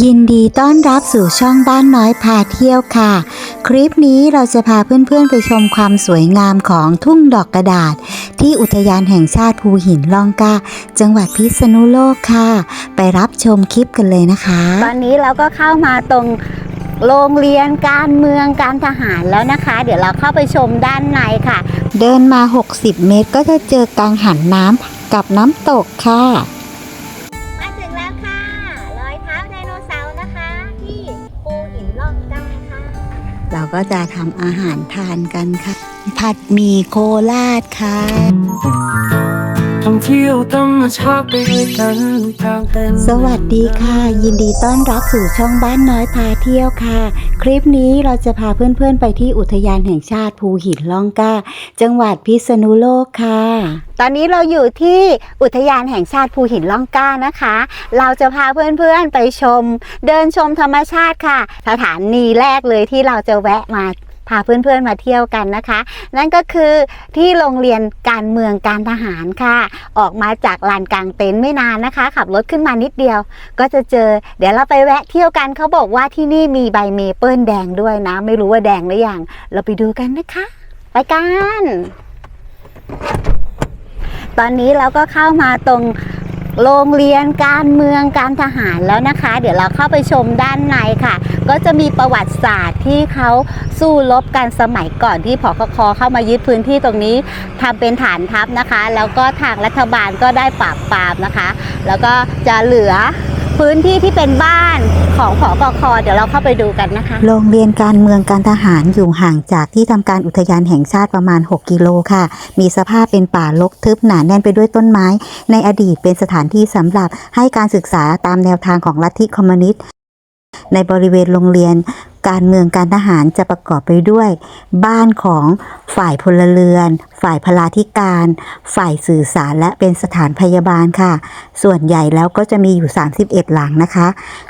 ยินดีต้อนรับสู่ช่องบ้านน้อยพาเที่ยวค่ะ คลิปนี้เราจะพาเพื่อนๆไปชมความสวยงามของทุ่งดอกกระดาษ ที่อุทยานแห่งชาติภูหินล่องกล้าจังหวัดพิษณุโลกค่ะ ไปรับชมคลิปกันเลยนะคะ ตอนนี้เราก็เข้ามาตรงโรงเรียนการเมืองการทหารแล้วนะคะ เดี๋ยวเราเข้าไปชมด้านในค่ะ เดินมา 60 เมตรก็จะเจอกังหันน้ำกับน้ำตกค่ะ ก็จะทำอาหารทานกันค่ะ ผัดหมี่โคราชค่ะ ท่องเที่ยวต้องมาชอบไปด้วยกันทางเป็นสวัสดีค่ะ ยินดีต้อนรับสู่ช่องบ้านน้อยพาเที่ยวค่ะ คลิปนี้เราจะพาเพื่อนๆไปที่อุทยานแห่งชาติภูหินล่องกล้า จังหวัดพิษณุโลกค่ะ ตอนนี้เราอยู่ที่อุทยานแห่งชาติภูหินล่องกล้านะคะ เราจะพาเพื่อนๆไปชม เดินชมธรรมชาติค่ะ สถานีแรกเลยที่เราจะแวะมา พาเพื่อนๆมาเที่ยวกันนะคะ นั่นก็คือที่โรงเรียนการเมืองการทหารค่ะ ออกมาจากลานกลางเต็นท์ไม่นานนะคะ ขับรถขึ้นมานิดเดียว ก็จะเจอ เดี๋ยวเราไปแวะเที่ยวกันเขาบอกว่าที่นี่มีใบเมเปิลแดงด้วยนะ ไม่รู้ว่าแดงหรือยังเราไปดูกันนะคะ ไปกัน ตอนนี้เราก็เข้ามาตรง โรงเรียนการเมืองการทหารแล้วนะคะ เดี๋ยวเราเข้าไปชมด้านในค่ะ ก็จะมีประวัติศาสตร์ที่เขาสู้รบกันสมัยก่อนที่พคคเข้ามายึดพื้นที่ตรงนี้ทำเป็นฐานทัพนะคะ แล้วก็ทางรัฐบาลก็ได้ปราบปรามนะคะ แล้วก็จะเหลือ พื้นที่ที่เป็นบ้านของพคคเดี๋ยวเราเข้าไปดูกันนะคะ โรงเรียนการเมืองการทหารอยู่ห่างจากที่ทำการอุทยานแห่งชาติประมาณ 6 กิโลค่ะ มีสภาพเป็นป่ารกทึบหนาแน่นไปด้วยต้นไม้ ในอดีตเป็นสถานที่สำหรับให้การศึกษาตามแนวทางของลัทธิคอมมิวนิสต์ในบริเวณโรงเรียน การเมืองการทหารจะประกอบไปด้วย บ้านของฝ่ายพลเรือน ฝ่ายพลาธิการ ฝ่ายสื่อสารและเป็นสถานพยาบาลค่ะ ส่วนใหญ่แล้วก็จะมีอยู่ 31 หลังนะคะ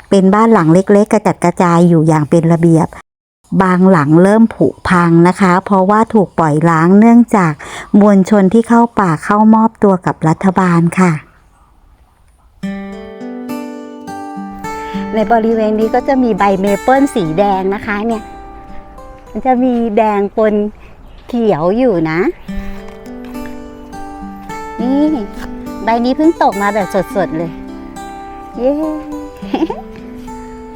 เป็นบ้านหลังเล็ก ๆ กระจัดกระจายอยู่อย่างเป็นระเบียบบางหลังเริ่มผุพังนะคะ เพราะว่าถูกปล่อยล้างเนื่องจากมวลชนที่เข้าป่าเข้ามอบตัวกับรัฐบาลค่ะ ในบริเวณนี้ก็จะมีใบเมเปิลสีแดงนะคะเนี่ยมันจะมีแดงปนเขียวอยู่นะ นี่ ใบนี้เพิ่งตกมาแบบสดๆเลย เย้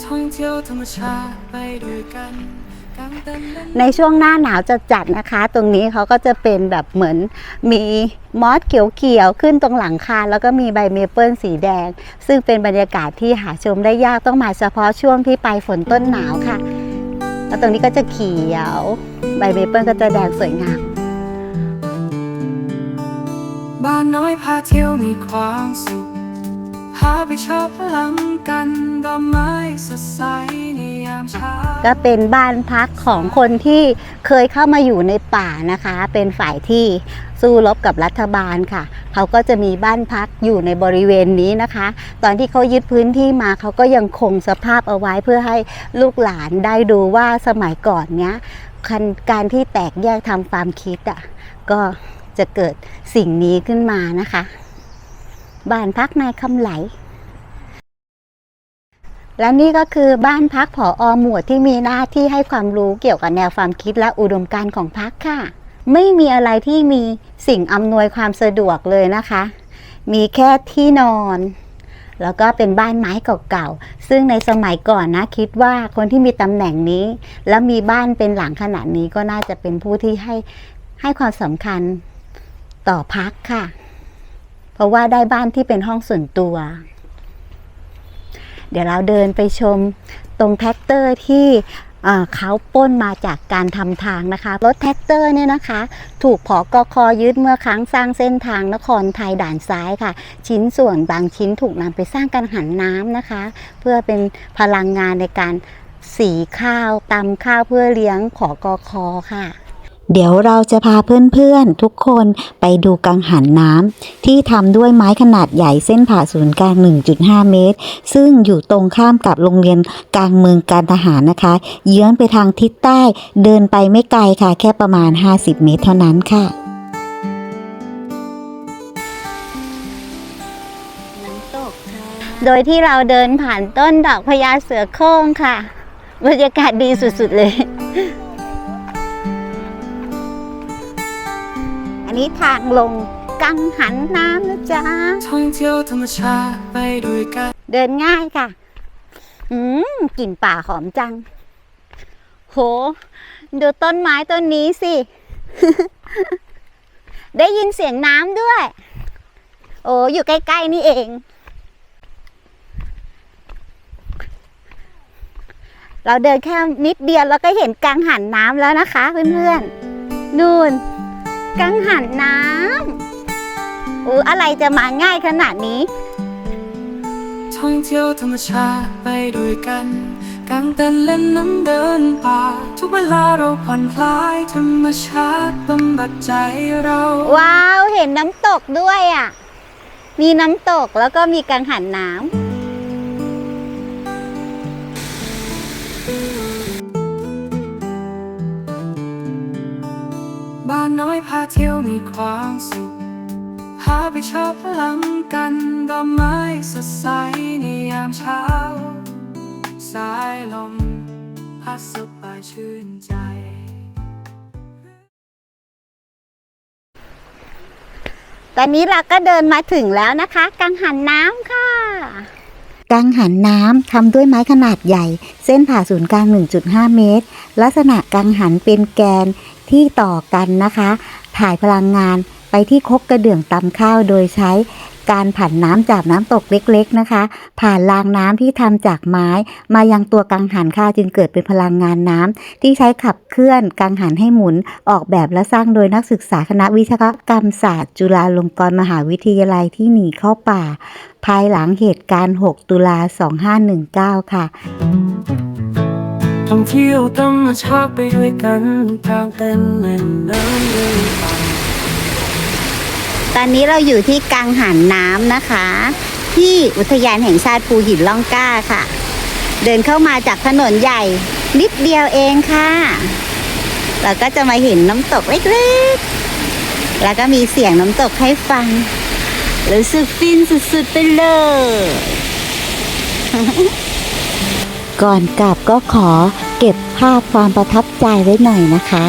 ท่องเที่ยวธรรมชาติไปด้วยกัน ในช่วงหน้าหนาวจะจัดนะคะ ตรงนี้เขาก็จะเป็นแบบเหมือนมีมอสเขียวๆขึ้นตรงหลังคา แล้วก็มีใบเมเปิลสีแดง ซึ่งเป็นบรรยากาศที่หาชมได้ยากต้องมาเฉพาะช่วงที่ไปฝนต้นหนาวค่ะ แล้วตรงนี้ก็จะเขียว ใบเมเปิลก็จะแดงสวยงามบ้านน้อยพาเที่ยวมีความสุข พาไปชอบพลังกันดอกไม้สดใสในยามเช้าก็เป็นบ้านพักของคนที่เคยเข้ามาอยู่ในป่านะคะ เป็นฝ่ายที่สู้รบกับรัฐบาลค่ะ เขาก็จะมีบ้านพักอยู่ในบริเวณนี้นะคะ ตอนที่เขายึดพื้นที่มาเขาก็ยังคงสภาพเอาไว้เพื่อให้ลูกหลานได้ดูว่าสมัยก่อนเนี้ยการที่แตกแยกทำความคิดอะก็จะเกิดสิ่งนี้ขึ้นมานะคะ บ้านพักนายคำไหล และนี่ก็คือบ้านพักผออหมวดที่มีหน้าที่ให้ความรู้เกี่ยวกับแนวความคิดและอุดมการณ์ของพักค่ะ ไม่มีอะไรที่มีสิ่งอำนวยความสะดวกเลยนะคะ มีแค่ที่นอนแล้วก็เป็นบ้านไม้เก่าๆ ซึ่งในสมัยก่อนนะคิดว่าคนที่มีตำแหน่งนี้ แล้วมีบ้านเป็นหลังขนาดนี้ก็น่าจะเป็นผู้ที่ให้ให้ความสำคัญต่อพักค่ะ เพราะว่าได้บ้านที่เป็นห้องส่วนตัว เดี๋ยวเราเดินไปชมตรงแท็กเตอร์ที่เขาป้นมาจากการทำทางนะคะ รถแท็กเตอร์เนี่ยนะคะ ถูกผอกคอยึดเมื่อครั้งสร้างเส้นทางนครไทยด่านซ้ายค่ะ ชิ้นส่วนบางชิ้นถูกนำไปสร้างกังหันน้ำนะคะ เพื่อเป็นพลังงานในการสีข้าวตำข้าวเพื่อเลี้ยงผอกคค่ะ เดี๋ยวเราจะพาเพื่อนๆทุกคนไปดูกังหันน้ำที่ทำด้วยไม้ขนาดใหญ่เส้นผ่าศูนย์กลาง 1.5 เมตร ซึ่งอยู่ตรงข้ามกับโรงเรียนกลางเมืองการทหารนะคะ เยื้องไปทางทิศใต้เดินไปไม่ไกลค่ะ แค่ประมาณ 50 เมตรเท่านั้นค่ะโดยที่เราเดินผ่านต้นดอกพญาเสือโคร่งค่ะ บรรยากาศดีสุดๆเลย นนี้ทางลงกังหันน้ำนะจ๊ะท่องเที่ยวธรรมชาติไปด้วยกันเดินง่ายค่ะ อืมกลิ่นป่าหอมจัง โห ดูต้นไม้ต้นนี้สิ ได้ยินเสียงน้ำด้วย โอ้อยู่ใกล้ ๆ นี่เอง เราเดินแค่นิดเดียวเราก็เห็นกังหันน้ำแล้วนะคะ เพื่อนๆ นู่น กังหันน้ำอู้อะไรจะมาง่ายขนาดนี้ ท่องเที่ยวธรรมชาติไปด้วยกันกางเต็นท์เล่นน้ำเดินป่า ทุกเวลาเราผ่อนคลายธรรมชาติบำบัดใจเรา ว้าว เห็นน้ำตกด้วยอะ มีน้ำตกแล้วก็มีกังหันน้บ้ น้อยพาเที่ยวมีความสุข พาไปชอบพลังกันดอกไม้สดใสในยามเช้า สายลมพัดสบายชื่นใจ ตอนนี้เราก็เดินมาถึงแล้วนะคะ กังหันน้ำค่ะ กังหันน้ำทำด้วยไม้ขนาดใหญ่ เส้นผ่าศูนย์กลาง 1.5 เมตร ลักษณะกังหันเป็นแกนที่ต่อกันนะคะ ถ่ายพลังงานไปที่คกกระเดื่องตำข้าวโดยใช้ การผันน้ำจากน้ำตกเล็กๆนะคะ ผ่านรางน้ำที่ทำจากไม้ มายังตัวกังหันค่ะจึงเกิดเป็นพลังงานน้ำที่ใช้ขับเคลื่อนกังหันให้หมุนออกแบบและสร้างโดยนักศึกษาคณะวิศวกรรมศาสตร์ จุฬาลงกรณ์มหาวิทยาลัยที่หนีเข้าป่า ภายหลังเหตุการณ์ 6 ตุลา 2519 ค่ะท่องเที่ยวธรรมชาติไปด้วยกันกางเต็นเล่นน้ำเดินป่า ตอนนี้เราอยู่ที่กังหันน้ำนะคะ ที่อุทยานแห่งชาติภูหินล่องกล้าค่ะ เดินเข้ามาจากถนนใหญ่ นิดเดียวเองค่ะ เราก็จะมาเห็นน้ำตกเล็กๆ แล้วก็มีเสียงน้ำตกให้ฟังรู้สึกฟินสุดๆไปเลย ก่อนกลับก็ขอเก็บภาพความประทับใจไว้หน่อยนะคะ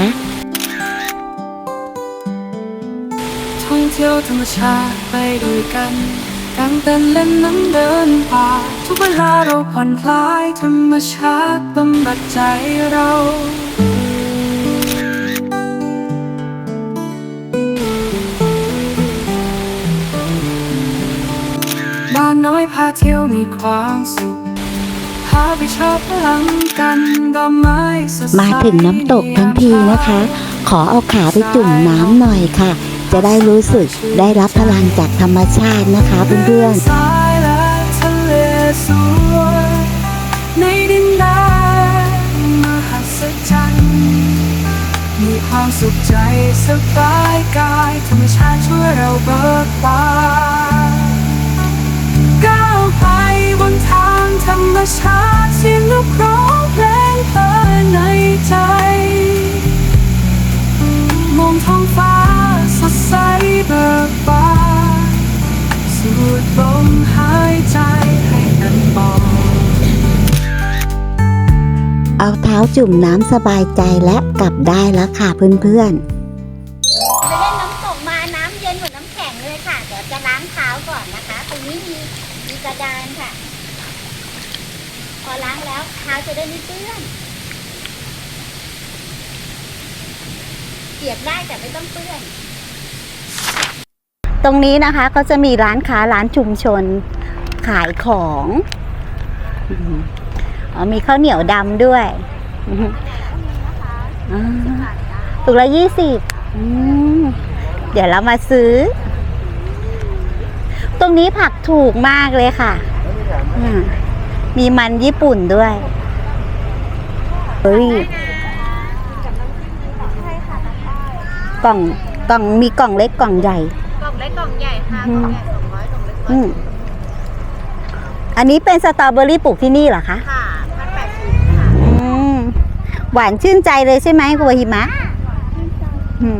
ที่ยวธรรมชาติไปด้วยกันกางเต็นเล่นน้ำเดินป่า ทุกเวลาเราผ่อนคลายธรรมชาติบำบัดใจเราบ้านน้อยพาเที่ยวมีความสุขพาไปชอบพลังกันดอกไม้สดมาถึงน้ำตกทั้งทีนะคะ ขอเอาขาไปจุ่มน้ำหน่อยค่ะ จะได้รู้สึกได้รับพลังจากธรรมชาตินะคะเพื่อนๆในดินแดนมหัศจรรย์มีความสุขใจสบายกายธรรมชาติช่วยเราเบิกบานก้าวไปบนทางธรรมชาติเสียงนกร้องเพลงเพลินในใจ มองท้องฟ้า ใสเบิกบานสูดลมหายใจให้กันบอกเอาเท้าจุ่มน้ำสบายใจและกลับได้แล้วค่ะเพื่อนไปเล่นน้ำตกมาน้ำเย็นเหมือนน้ำแข็งเลยค่ะ เดี๋ยวจะล้างเท้าก่อนนะคะ ตรงนี้มีมีกระดานค่ะ พอล้างแล้วเท้าจะได้ไม่เปื้อนเปียกได้แต่ไม่ต้องเปื้อน รงนี้นะคะก็จะมีร้านค้าร้านชุมชนขายของอืมอ๋อมีข้าวเหนียวดำด้วยอืมอ่าถุงละยี่สิบเดี๋ยวเรามาซื้อ ตรงนี้ผักถูกมากเลยค่ะมมีมันญี่ปุ่นด้วยเฮ้ยกล่องกล่องมีกล่องเล็กกล่องใหญ่ อืมอันนี้เป็นสตรอเบอรี่ปลูกที่นี่เหรอคะ ค่ะหวานชื่นใจเลยใช่ไหมกัวหิมะ อื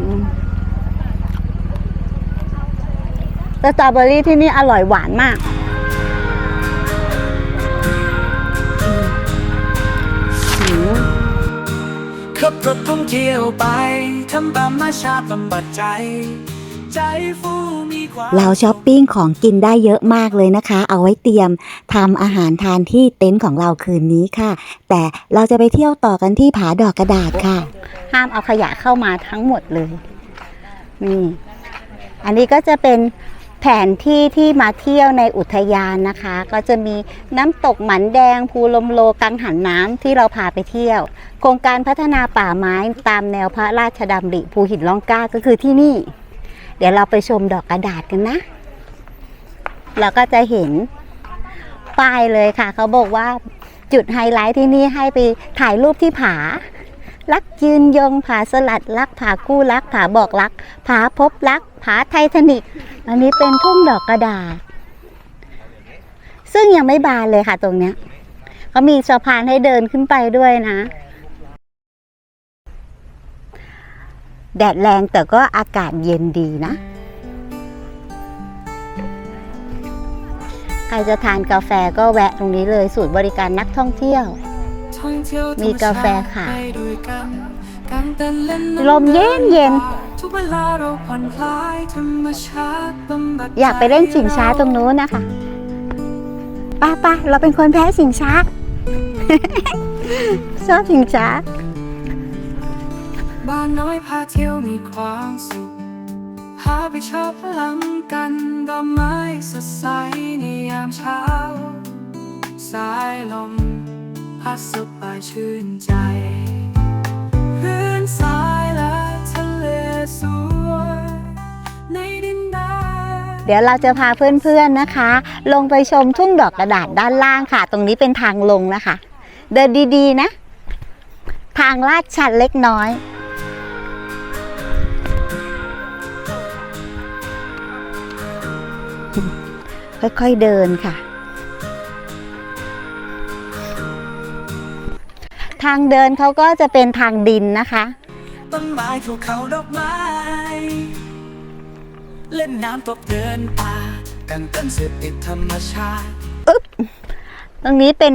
สตรอเบอรี่ที่นี่อร่อยหวานมาก ขับรถท่องเที่ยวไป ทำบำมาชาบำบัดใจ ใจฟู เราช้อปปิ้งของกินได้เยอะมากเลยนะคะ เอาไว้เตรียมทำอาหารทานที่เต็นท์ของเราคืนนี้ค่ะ แต่เราจะไปเที่ยวต่อกันที่ผาดอกกระดาษค่ะ ห้ามเอาขยะเข้ามาทั้งหมดเลยนี่อันนี้ก็จะเป็นแผนที่ที่มาเที่ยวในอุทยานนะคะ ก็จะมีน้ำตกหมันแดง ภูลมโลกังหันน้ำที่เราพาไปเที่ยว โครงการพัฒนาป่าไม้ตามแนวพระราชดำริภูหินล่องกล้าก็คือที่นี่ เดี๋ยวเราไปชมดอกกระดาษกันนะ เราก็จะเห็นป้ายเลยค่ะ เขาบอกว่าจุดไฮไลท์ที่นี่ให้ไปถ่ายรูปที่ผา รักยืนยงผาสลัดรักผาคู่รักผาบอกรัก ผาพบรักผาไททานิกอันนี้เป็นทุ่งดอกกระดาษ ซึ่งยังไม่บานเลยค่ะตรงเนี้ยเขามีสะพานให้เดินขึ้นไปด้วยนะ แดดแรงแต่ก็อากาศเย็นดีนะ ใครจะทานกาแฟก็แวะตรงนี้เลยศูนย์บริการนักท่องเที่ยว มีกาแฟขายไปด้วยกันกางเต็นท์เล่นลมเย็นเย็นอยากไปเล่นชิงช้าตรงนู้นนะคะป้าป้าเราเป็นคนแพ้ชิงช้า ชอบชิงช้า บ้านน้อยพาเที่ยวมีความสุข พาไปชอบพลังกันดอกไม้สดใสในยามเช้า สายลมพัดสบายชื่นใจพื้นทรายและทะเลสวยในดินแดนเดี๋ยวเราจะพาเพื่อนๆนะคะ ลงไปชมทุ่งดอกกระดาษด้านล่างค่ะ ตรงนี้เป็นทางลงนะคะ เดินดีๆนะ ทางลาดชันเล็กน้อย ค่อยๆเดินค่ะ ทางเดินเขาก็จะเป็นทางดินนะคะต้นไม้ภูเขาดอกไม้ เล่นน้ำตกเดินป่ากันกันเสพติดธรรมชาติตรงนี้เป็น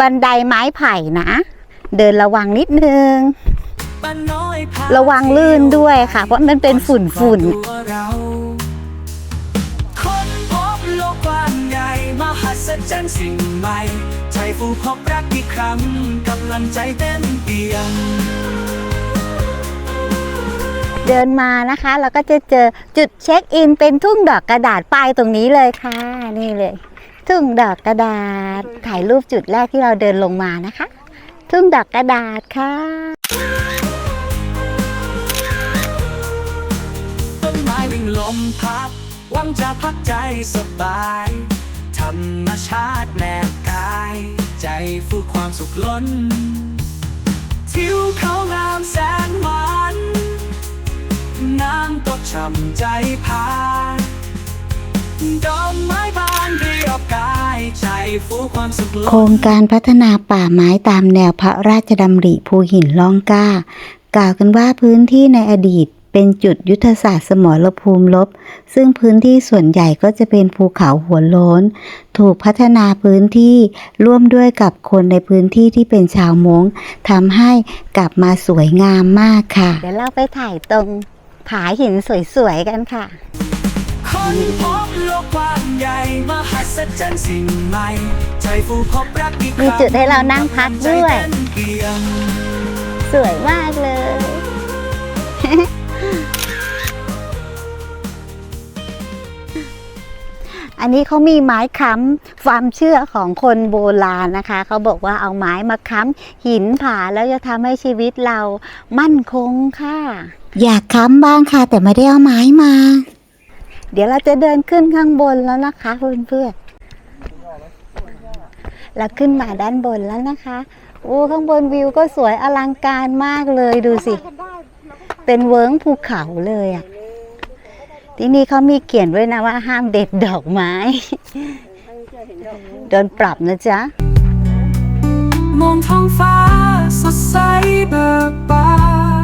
บันไดไม้ไผ่นะ เดินระวังนิดนึงบ้านน้อยพาระวังลื่นด้วยค่ะ เพราะมันเป็นฝุ่นฝุ่นตัวเราค้น จรรย์สิ่งใหม่ใจฟูพบรักอีกครั้งกำลังใจเต้นเปียงเดินมานะคะแล้วก็จะเจอจุดเช็คอินเป็นทุ่งดอกกระดาษป้ายตรงนี้เลยค่ะ นี่เลย ทุ่งดอกกระดาษ ถ่ายรูปจุดแรกที่เราเดินลงมานะคะ ทุ่งดอกกระดาษค่ะต้นไม้วิ่งลมพัดหวังจะพักใจสบายธ รรมชาติแนบกาย ใจฟูความสุขล้น ทิวเขางามแสนหวานน้ำตกช่ำใจพาดอกไม้บานเรียบกาย ใจฟูความสุขล้น โครงการพัฒนาป่าไม้ตามแนวพระราชดำริภูหินล่องกล้ากล่าวกันว่าพื้นที่ในอดีต เป็นจุดยุทธศาสตร์สมรภูมิลบ ซึ่งพื้นที่ส่วนใหญ่ก็จะเป็นภูเขาหัวโล้น ถูกพัฒนาพื้นที่ร่วมด้วยกับคนในพื้นที่ที่เป็นชาวม้งทำให้กลับมาสวยงามมากค่ะ เดี๋ยวเราไปถ่ายตรงผาหินสวยๆกันค่ะคนพบโลกกว้างใหญ่มหัศจรรย์สิ่งใหม่ใจฟูพบรักอีกคมีรั้งจุดให้เรานั่งพักด้วยใจเต้นเปียงสวยมากเลย อันนี้เขามีไม้ค้ำความเชื่อของคนโบราณนะคะ เขาบอกว่าเอาไม้มาค้ำหินผาแล้วจะทำให้ชีวิตเรามั่นคงค่ะ อยากค้ำบ้างค่ะ แต่ไม่ได้เอาไม้มา เดี๋ยวเราจะเดินขึ้นข้างบนแล้วนะคะเพื่อนๆเราขึ้นมาด้านบนแล้วนะคะโอ้ข้างบนวิวก็สวยอลังการมากเลยดูสิ เป็นเวิ้งภูเขาเลยอะ่ะ ที่นี่เขามีเขียนไว้นะว่าห้ามเด็ดดอกไม้ โดนปรับนะจ๊ะ มองท้องฟ้าสดใสเบิกบา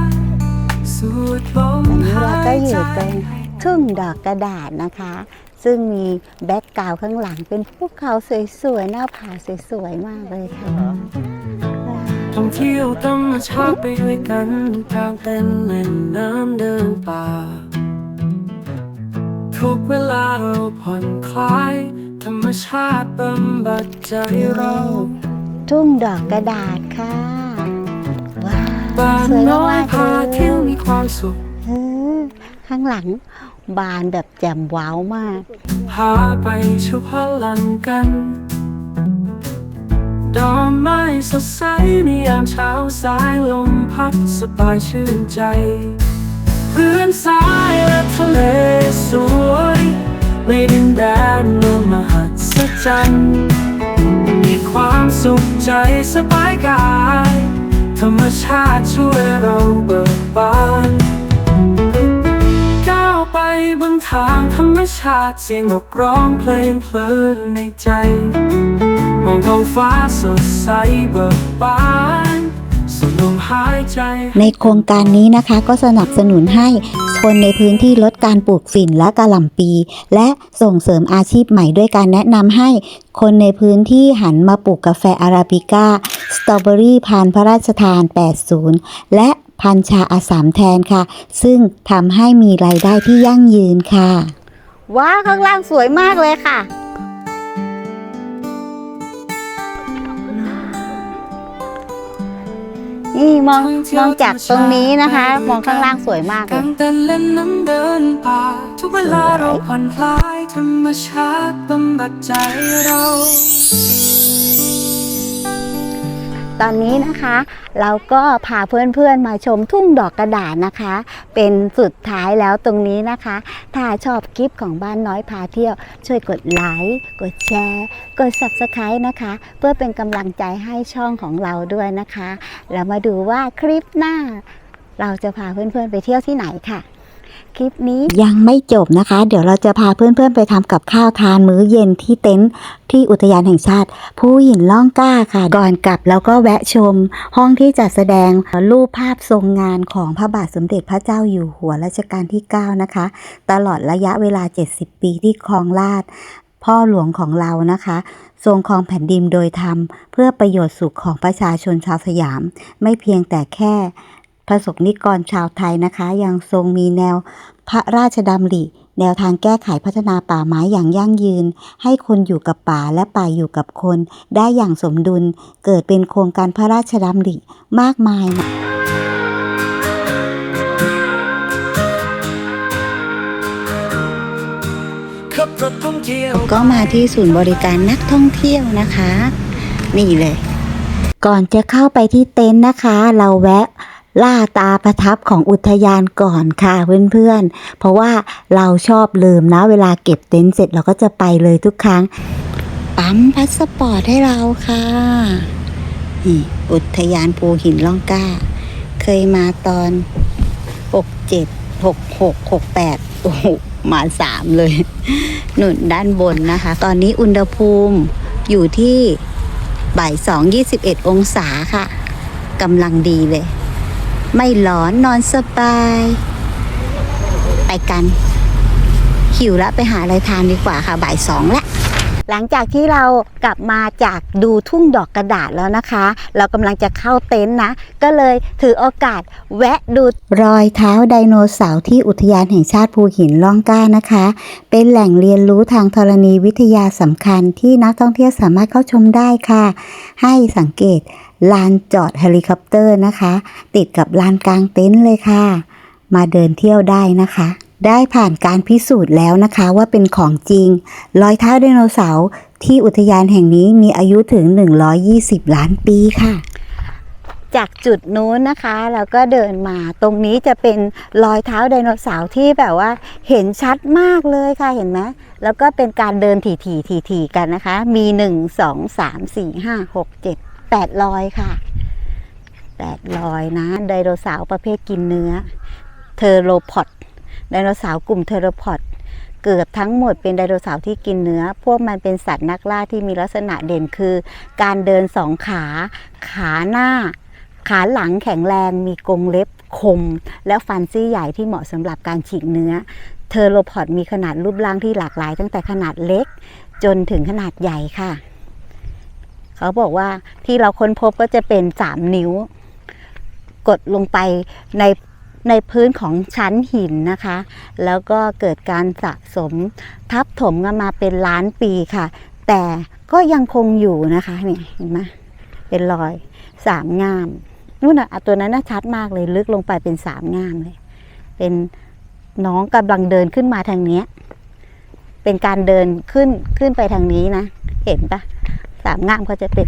นสูดลมอันนี้เราก็อยู่หายใจตรงทุ่งดอกกระดาษนะคะ ซึ่งมีแบ็กกราวด์ข้างหลังเป็นภูเขาสวยๆ หน้าผาสวยๆ มากเลยค่ะธรรเที่ยวธรรมชาติไปด้วยกันกลางเต็นท์เล่นน้ำเดินป่า ทุกเวลาเราผ่อนคลาย ธรรมชาติบำบัดใจเรา ทุ่งดอกกระดาษค่ะ ว้าว บ้านสวยน้อยมากๆพาเลยเที่ยวมีความสุข เออข้างหลังบานแบบแจ่มว้าวมาก พาไปชูพลังกัน ดอกไม้สดใสในยามเช้าสายลมพัดสบายชื่นใจ เพื่อนสายและทะเลสวย ในดินแดนเมืองมหัศจรรย์ มีความสุขใจสบายกาย ธรรมชาติช่วยเราเบิกบานก้าวไปบนทางธรรมชาติเสียงนกร้องเพลงเพลินในใจ มองท้องฟ้าสดใสเบิกบาน ใจในโครงการนี้นะคะก็สนับสนุนให้คนในพื้นที่ลดการปลูกฝิ่นและกะหล่ำปี และส่งเสริมอาชีพใหม่ด้วยการแนะนำให้คนในพื้นที่หันมาปลูกกาแฟอาราบิก้า สตรอเบอรี่พันธุ์พระราชทาน 80 และพันธุ์ชาอาสามแทนค่ะ ซึ่งทำให้มีรายได้ที่ยั่งยืนค่ะ ว้าวข้างล่างสวยมากเลยค่ะ นี่มองมองจากตรงนี้นะคะ มองข้างล่างสวยมากเลยเต้นเล่นน้ำเดินป่าทุกเวลาเราผ่อนคลายธรรมชาติบำบัดใจเรา ตอนนี้นะคะ เราก็พาเพื่อนๆมาชมทุ่งดอกกระดาษนะคะ เป็นสุดท้ายแล้วตรงนี้นะคะ ถ้าชอบคลิปของบ้านน้อยพาเที่ยว ช่วยกดไลค์กดแชร์ กด subscribe นะคะ เพื่อเป็นกำลังใจให้ช่องของเราด้วยนะคะ แล้วมาดูว่าคลิปหน้า เราจะพาเพื่อนๆไปเที่ยวที่ไหนค่ะ คลิปนี้ ยังไม่จบนะคะ เดี๋ยวเราจะพาเพื่อนๆไปทำกับข้าวทานมื้อเย็นที่เต็นท์ที่อุทยานแห่งชาติ ผู้หินล่องกล้าค่ะ ก่อนกลับแล้วก็แวะชม ห้องที่จัดแสดงรูปภาพทรงงานของพระบาทสมเด็จพระเจ้าอยู่หัวรัชกาลที่ 9 นะคะ ตลอดระยะเวลา 70 ปีที่ครองราชพ่อหลวงของเรานะคะ ทรงครองแผ่นดินโดยธรรม เพื่อประโยชน์สุขของประชาชนชาวสยาม ไม่เพียงแต่แค่ ประสบนิกรชาวไทยนะคะ ยังทรงมีแนวพระราชดำริแนวทางแก้ไขพัฒนาป่าไม้อย่างยั่งยืน ให้คนอยู่กับป่าและป่าอยู่กับคน ได้อย่างสมดุลเกิดเป็นโครงการพระราชดำริมากมายขับรถท่องเที่ยวก็มาที่ศูนย์บริการนักท่องเที่ยวนะคะ นี่เลย ก่อนจะเข้าไปที่เต็นท์นะคะ เราแวะ ล่าตาประทับของอุทยานก่อนค่ะเพื่อนๆ เพราะว่าเราชอบลืมนะเวลาเก็บเต็นท์เสร็จเราก็จะไปเลยทุกครั้ง ปั๊มพาสปอร์ตให้เราค่ะนี่อุทยานภูหินล่องกล้า เคยมาตอน 6 7 6 6 6 8 โอ้โหมาสามเลย หนุนด้านบนนะคะ ตอนนี้อุณหภูมิอยู่ที่บ่ายสองยี่สิบเอ็ดองศาค่ะกำลังดีเลย ไม่ร้อนนอนสบาย ไปกัน หิวแล้วไปหาอะไรทานดีกว่าค่ะบ่ายสองละหลังจากที่เรากลับมาจากดูทุ่งดอกกระดาษแล้วนะคะ เรากำลังจะเข้าเต็นท์นะ ก็เลยถือโอกาสแวะดูรอยเท้าไดโนเสาร์ที่อุทยานแห่งชาติภูหินล่องกล้านะคะ เป็นแหล่งเรียนรู้ทางธรณีวิทยาสำคัญที่นักท่องเที่ยวสามารถเข้าชมได้ค่ะ ให้สังเกต ลานจอดเฮลิคอปเตอร์นะคะ ติดกับลานกลางเต็นท์เลยค่ะ มาเดินเที่ยวได้นะคะ ได้ผ่านการพิสูจน์แล้วนะคะว่าเป็นของจริง รอยเท้าไดโนเสาร์ที่อุทยานแห่งนี้มีอายุถึง 120 ล้านปีค่ะจากจุดนู้นนะคะเราก็เดินมาตรงนี้จะเป็นรอยเท้าไดโนเสาร์ที่แบบว่าเห็นชัดมากเลยค่ะเห็นไหมแล้วก็เป็นการเดินถี่ๆถี่ๆกันนะคะ มี 1 2 3 4 5 6 7 แปดรอยค่ะแปดรอยนะ ไดโนเสาร์ประเภทกินเนื้อ เทโรพอดไดโนเสาร์กลุ่มเทโรพอดเกือบทั้งหมดเป็นไดโนเสาร์ที่กินเนื้อ พวกมันเป็นสัตว์นักล่าที่มีลักษณะเด่นคือ การเดินสองขา ขาหน้า ขาหลังแข็งแรง มีกรงเล็บคม และฟันซี่ใหญ่ที่เหมาะสำหรับการฉีกเนื้อ เทโรพอดมีขนาดรูปร่างที่หลากหลาย ตั้งแต่ขนาดเล็ก จนถึงขนาดใหญ่ค่ะ เขาบอกว่าที่เราค้นพบก็จะเป็นสามนิ้ว กดลงไปในในพื้นของชั้นหินนะคะ แล้วก็เกิดการสะสมทับถมกันมาเป็นล้านปีค่ะ แต่ก็ยังคงอยู่นะคะนี่เห็นไหมเป็นรอยสามงามนู่นน่ะอะตัวนั้นน่าชัดมากเลยลึกลงไปเป็นสามงามเลย เป็นน้องกำลังเดินขึ้นมาทางเนี้ย เป็นการเดินขึ้นขึ้นไปทางนี้นะ เห็นปะ สามงามเขาจะเป็น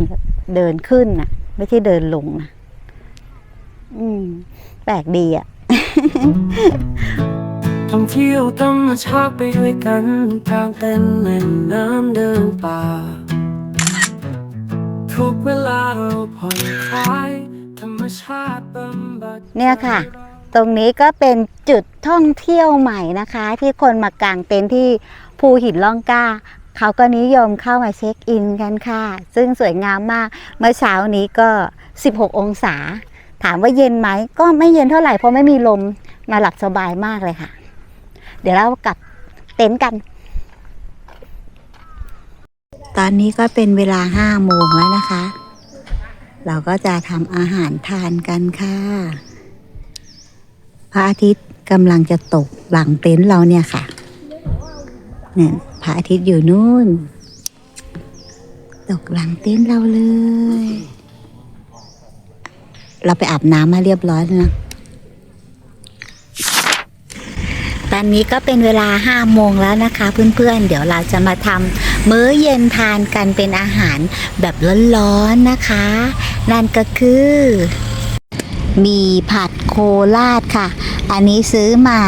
เดินขึ้นนะไม่ใช่เดินลงนะอืม แปลกดีอะ่ะท่องเที่ยวธรรมชาติไปด้วยกันกลางเต็นเล่นน้ำเดินป่า ทุกเวลาเราผ่อนคลายธรรมชาติบำบัดเนี่ยค่ะ ตรงนี้ก็เป็นจุดท่องเที่ยวใหม่นะคะ ที่คนมากางเต็นท์ที่ภูหินล่องกล้า เขาก็นิยมเข้ามาเช็คอินกันค่ะ ซึ่งสวยงามมาก เมื่อเช้านี้ก็ 16 องศา ถามว่าเย็นไหม ก็ไม่เย็นเท่าไหร่เพราะไม่มีลมมาหลับสบายมากเลยค่ะ เดี๋ยวเรากลับเต็นท์กัน ตอนนี้ก็เป็นเวลาห้าโมงแล้วนะคะ เราก็จะทำอาหารทานกันค่ะ พระอาทิตย์กำลังจะตกหลังเต็นท์เราเนี่ยค่ะ เนี่ยพระอาทิตย์อยู่นู่น ตกหลังเต็นท์เราเลย เราไปอาบน้ำมาเรียบร้อยแล้วนะ ตอนนี้ก็เป็นเวลาห้าโมงแล้วนะคะเพื่อนๆ เดี๋ยวเราจะมาทำมื้อเย็นทานกันเป็นอาหารแบบร้อนๆนะคะ นั่นก็คือมีผัดโคราชค่ะ อันนี้ซื้อมา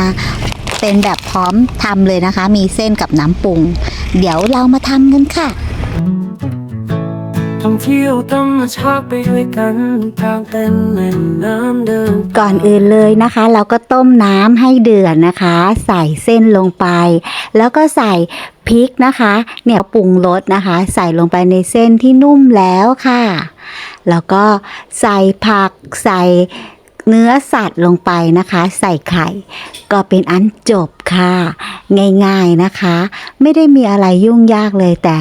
เป็นแบบ พร้อมทำเลยนะคะ มีเส้นกับน้ำปรุง เดี๋ยวเรามาทำกันค่ะท่องเที่ยวธรรมชาติไปด้วยกันกลางเต็นท์เล่นน้ำเดินก่อนอื่นเลยนะคะ เราก็ต้มน้ำให้เดือดนะคะ ใส่เส้นลงไป แล้วก็ใส่พริกนะคะ เนี่ยปรุงรสนะคะ ใส่ลงไปในเส้นที่นุ่มแล้วค่ะ แล้วก็ใส่ผักใส่ เนื้อสัตว์ลงไปนะคะ ใส่ไข่ ก็เป็นอันจบค่ะ ง่ายๆนะคะ ไม่ได้มีอะไรยุ่งยากเลยแต่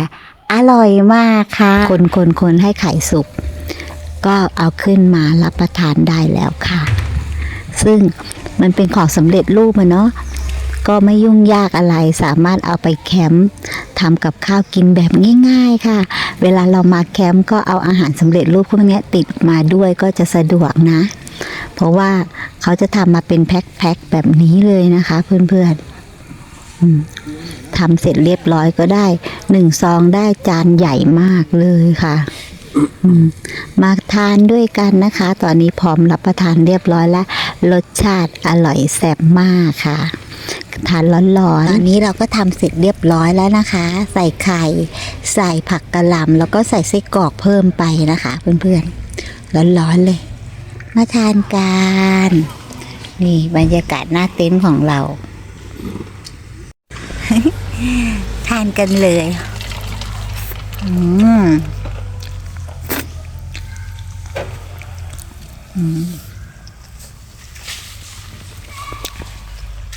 อร่อยมากค่ะ คนคนคนให้ไข่สุก ก็เอาขึ้นมารับประทานได้แล้วค่ะ ซึ่งมันเป็นของสำเร็จรูปอะเนาะ ก็ไม่ยุ่งยากอะไรสามารถเอาไปแคมป์ทำกับข้าวกินแบบง่าย ๆ ค่ะ เวลาเรามาแคมป์ก็เอาอาหารสำเร็จรูปพวกนี้ติดมาด้วยก็จะสะดวกนะ เพราะว่าเขาจะทำมาเป็นแพ็คๆแบบนี้เลยนะคะเพื่อนๆอืมทำเสร็จเรียบร้อยก็ได้หนึ่งซองได้จานใหญ่มากเลยค่ะมาทานด้วยกันนะคะ ตอนนี้พร้อมรับประทานเรียบร้อยแล้ว รสชาติอร่อยแซ่บมากค่ะ ทานร้อนๆตอนนี้เราก็ทำเสร็จเรียบร้อยแล้วนะคะ ใส่ไข่ ใส่ผักกะหล่ำแล้วก็ใส่ไส้กรอกเพิ่มไปนะคะ เพื่อนๆร้อนๆเลย มาทานกันนี่บรรยากาศหน้าเต็นท์ของเรา ทานกันเลยอืม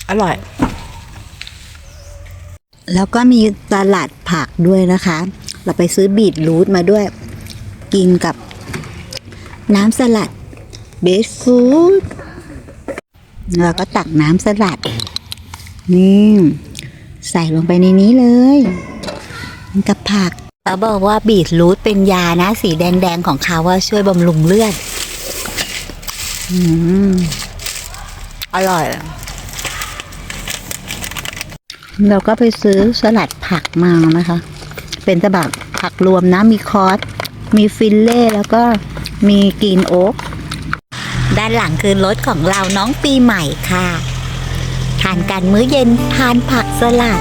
อร่อย แล้วก็มีสลัดผักด้วยนะคะ เราไปซื้อบีทรูทมาด้วย กินกับน้ำสลัดเบสฟูดแล้วก็ตักน้ำสลัด นี่ใส่ลงไปในนี้เลยกับผักเขาบอกว่าบีทรูทเป็นยานะ สีแดงๆของเขาว่าช่วยบำรุงเลือด อืม อร่อย เราก็ไปซื้อสลัดผักมานะคะ เป็นฉบับผักรวมนะ มีคอสมีฟิลเล่แล้วก็มีกรีนโอ๊กด้านหลังคือรถของเราน้องปีใหม่ค่ะ ทานกันมื้อเย็นทานผักสลัด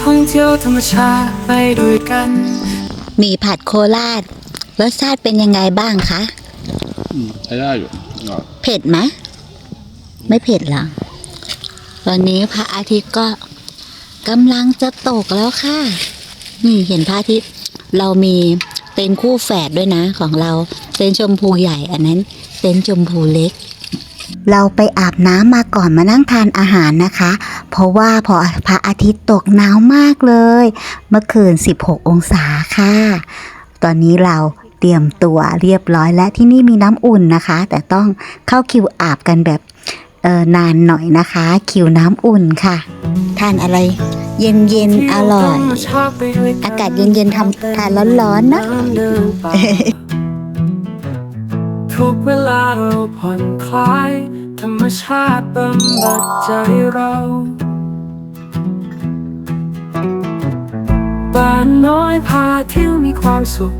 ท่องเที่ยวธรรมชาติไปด้วยกัน มีผัดโคราชรสชาติเป็นยังไงบ้างคะ ใช้ได้อยู่เผ็ดไหมไม่เผ็ดหรอตอนนี้พระอาทิตย์ก็กำลังจะตกแล้วค่ะ นี่เห็นพระอาทิตย์เรามีเต็นคู่แฝดด้วยนะของเราเต็นชมพูใหญ่อันนั้นเต็นชมพูเล็ก เราไปอาบน้ำมาก่อนมานั่งทานอาหารนะคะ เพราะว่าพอพระอาทิตย์ตกหนาวมากเลย เมื่อคืน 16 องศาค่ะ ตอนนี้เรา เตรียมตัวเรียบร้อยและที่นี่มีน้ำอุ่นนะคะ แต่ต้องเข้าคิวอาบกันแบบเออนานหน่อยนะคะ คิวน้ำอุ่นค่ะ ทานอะไรเย็นเย็นๆอร่อย อากาศเย็นๆทำทานร้อนๆนะทุกเวลาเราผ่อนคลาย ธรรมชาติบำบัดใจเรา บ้านน้อยพาเที่ยวมีความสุข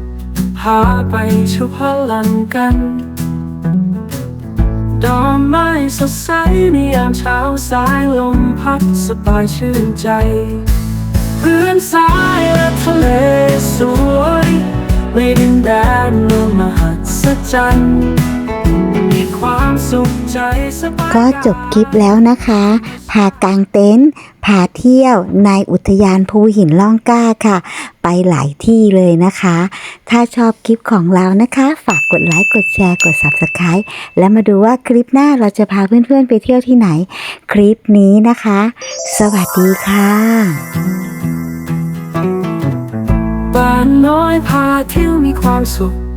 พาไปชุพลังกัน ดอกไม้สดใสมียามเช้าสายลมพัดสบายชื่นใจเพื่อนสายและทะเลสวย ไม่ดินแดนเมืองมหัศจรรย์ ความสุขใจสบายก็จบคลิปแล้วนะคะ พากางเต็นท์พาเที่ยวในอุทยานภูหินล่องกล้าค่ะ ไปหลายที่เลยนะคะ ถ้าชอบคลิปของเรานะคะ ฝากกดไลค์ กดแชร์ กด Subscribe แล้วมาดูว่าคลิปหน้าเราจะพาเพื่อนๆไปเที่ยวที่ไหน คลิปนี้นะคะ สวัสดีค่ะบ้านน้อยพาเที่ยวมีความสุข